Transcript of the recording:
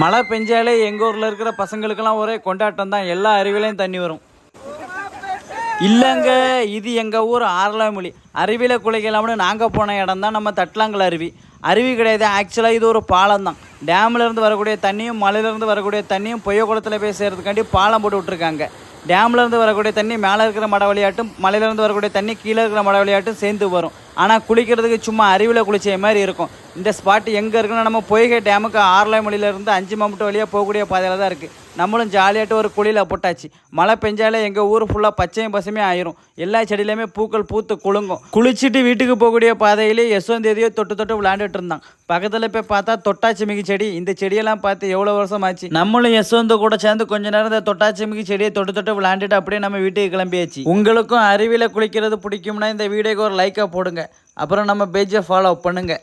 மழை பெஞ்சாலே எங்கள் ஊரில் இருக்கிற பசங்களுக்கெல்லாம் ஒரே கொண்டாட்டம் தான் எல்லா அருவிலையும் தண்ணி வரும். இல்லைங்க இது எங்கள் ஊர் ஆரலாமொழி. அருவியில் குளிக்கலாம்னு நாங்கள் போன இடம் தான் நம்ம தட்லாங்கல் அருவி. அருவி கிடையாது ஆக்சுவலாக இது ஒரு பாலம் தான் டேம்லேருந்து வரக்கூடிய தண்ணியும் மலையிலேருந்து வரக்கூடிய தண்ணியும் பொய்ய குளத்தில் போய் சேர்றதுக்காண்டி பாலம் போட்டு விட்ருக்காங்க டேம்லேருந்து வரக்கூடிய தண்ணி மேலே இருக்கிற மட வழியாட்டும் மலையிலேருந்து வரக்கூடிய தண்ணி கீழே இருக்கிற மட வழியாட்டும் சேர்ந்து வரும். ஆனால் குளிக்கிறதுக்கு சும்மா அருவியில் குளிச்ச மாதிரி இருக்கும். இந்த ஸ்பாட் எங்கே இருக்குன்னா நம்ம பொய்கை டேமுக்கு ஆரலாமொழியிலேருந்து அஞ்சு மம்முட்டு வழியாக போகக்கூடிய பாதையில் தான் இருக்குது நம்மளும் ஜாலியாகிட்டு ஒரு குழியில் போட்டாச்சு. மழை பெஞ்சாலே எங்கள் ஊர் ஃபுல்லாக பச்சையும் பசுமையும் ஆயிரும். எல்லா செடியிலையுமே பூக்கள் பூத்து குலுங்கும். குளிச்சுட்டு வீட்டுக்கு போகக்கூடிய பாதையிலே யசோந்தேதியோ தொட்டு தொட்டு விளையாண்டுட்டு இருந்தான். பக்கத்தில் போய் பார்த்தா தொட்டாச்சிமிகி செடி. இந்த செடியெல்லாம் பார்த்து எவ்வளோ வருஷம் ஆச்சு நம்மளும் யசோந்து கூட சேர்ந்து கொஞ்ச நேரம் இந்த தொட்டாச்சிமிகி செடியை தொட்டு தொட்டு விளையாண்டுட்டு அப்படியே நம்ம வீட்டுக்கு கிளம்பியாச்சு. உங்களுக்கும் அருவியில் குளிக்கிறது பிடிக்கும்னா இந்த வீடியோக்கு ஒரு லைக்காக போடுங்க. அப்புறம் நம்ம பேஜை ஃபாலோ பண்ணுங்கள்